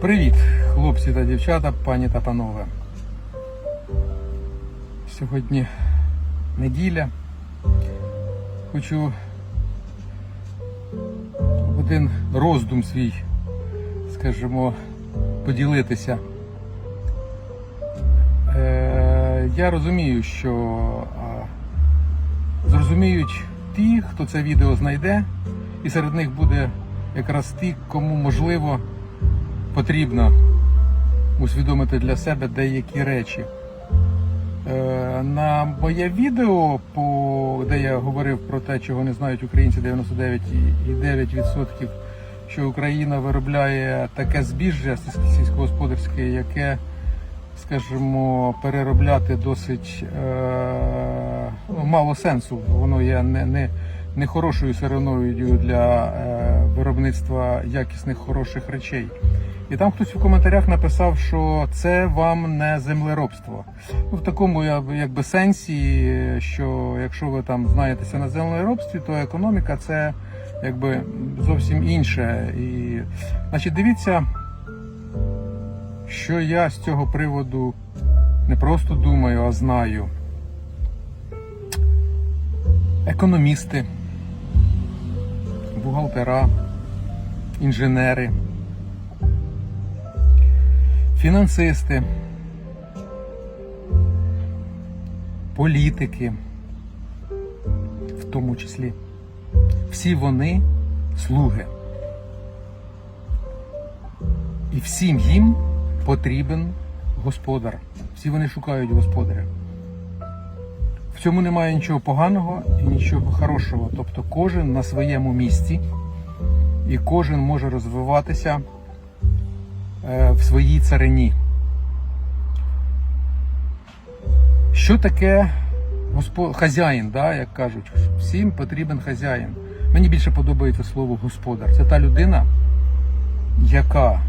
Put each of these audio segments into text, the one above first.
Привіт, хлопці та дівчата, пані та панове. Сьогодні неділя. Хочу один роздум свій, скажімо, поділитися. Е, я розумію, що зрозуміють ті, хто це відео знайде, і серед них буде якраз ті, кому можливо потрібно усвідомити для себе деякі речі. Е, На моє відео, де я говорив про те, чого не знають українці 99,9%, що Україна виробляє таке збіжжя сільськогосподарське, яке, скажімо, переробляти досить е, ну, мало сенсу. Воно є не, не, не хорошою сировиною для е, виробництва якісних хороших речей. І там хтось у коментарях написав, що це вам не землеробство. Ну, в такому якби сенсі, що якщо ви там знаєтеся на землеробстві, то економіка це якби зовсім інше. І, значить, дивіться, що я з цього приводу не просто думаю, а знаю. Економісти, бухгалтера, інженери фінансисти, політики, в тому числі. Всі вони слуги. І всім їм потрібен господар. Всі вони шукають господаря. В цьому немає нічого поганого і нічого хорошого. Тобто кожен на своєму місці і кожен може розвиватися в своїй царині. Що таке госпо... хазяїн, да, як кажуть, всім потрібен хазяїн. Мені більше подобається слово господар. Це та людина, яка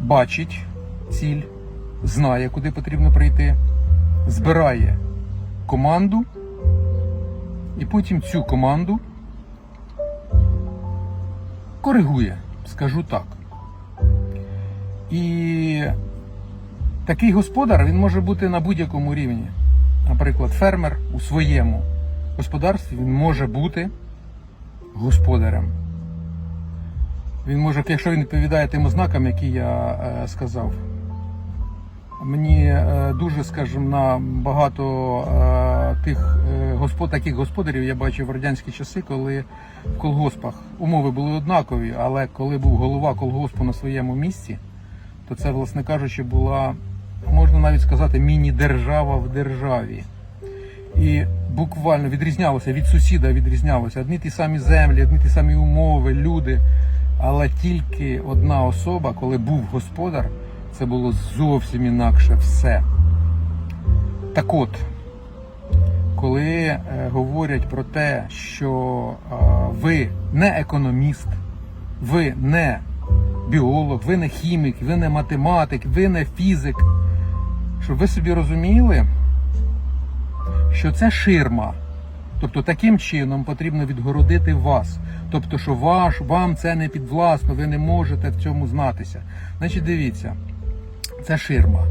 бачить ціль, знає, куди потрібно прийти, збирає команду, і потім цю команду коригує, скажу так. І такий господар він може бути на будь-якому рівні. Наприклад, фермер у своєму господарстві він може бути господарем. Він може, якщо він відповідає тим ознакам, які я е, сказав. Мені е, дуже, скажімо, на багато е, тих е, господ, таких господарів я бачив в радянські часи, коли в колгоспах умови були однакові, але коли був голова колгоспу на своєму місці, то це, власне кажучи, була, можна навіть сказати, міні-держава в державі. І буквально відрізнялося від сусіда, відрізнялося одні ті самі землі, одні ті самі умови, люди. Але тільки одна особа, коли був господар, це було зовсім інакше все. Так от, коли е, говорять про те, що е, ви не економіст, ви не біолог, ви не хімік, ви не математик, ви не фізик, щоб ви собі розуміли, що це ширма. Тобто таким чином потрібно відгородити вас. Тобто, що ваш, вам це не підвласно, ви не можете в цьому знатися. Значить, дивіться, це ширма,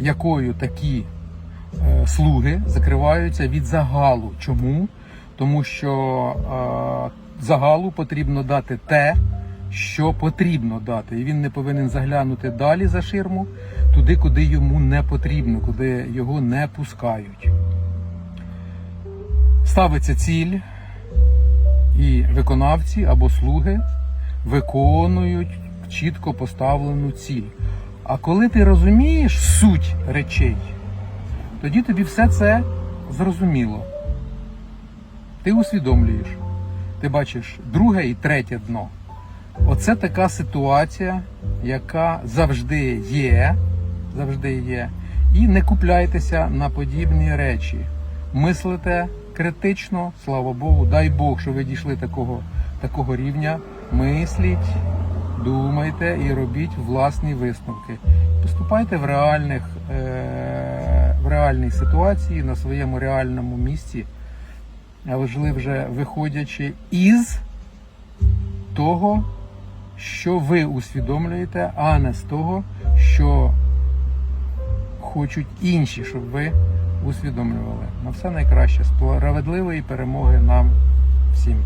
якою такі е, слуги закриваються від загалу. Чому? Тому що е, загалу потрібно дати те, що потрібно дати. І він не повинен заглянути далі за ширму, туди, куди йому не потрібно, куди його не пускають. Ставиться ціль, і виконавці або слуги виконують чітко поставлену ціль. А коли ти розумієш суть речей, тоді тобі все це зрозуміло. Ти усвідомлюєш, ти бачиш друге і третє дно. Оце така ситуація, яка завжди є, завжди є. І не купляйтеся на подібні речі. Мислите критично, слава Богу, дай Бог, що ви дійшли такого, такого рівня. Мисліть, думайте і робіть власні висновки. Поступайте в реальних, е, в реальній ситуації на своєму реальному місці, а важливо вже виходячи із того, що ви усвідомлюєте, а не з того, що хочуть інші, щоб ви усвідомлювали. На все найкраще. Справедливої перемоги нам всім.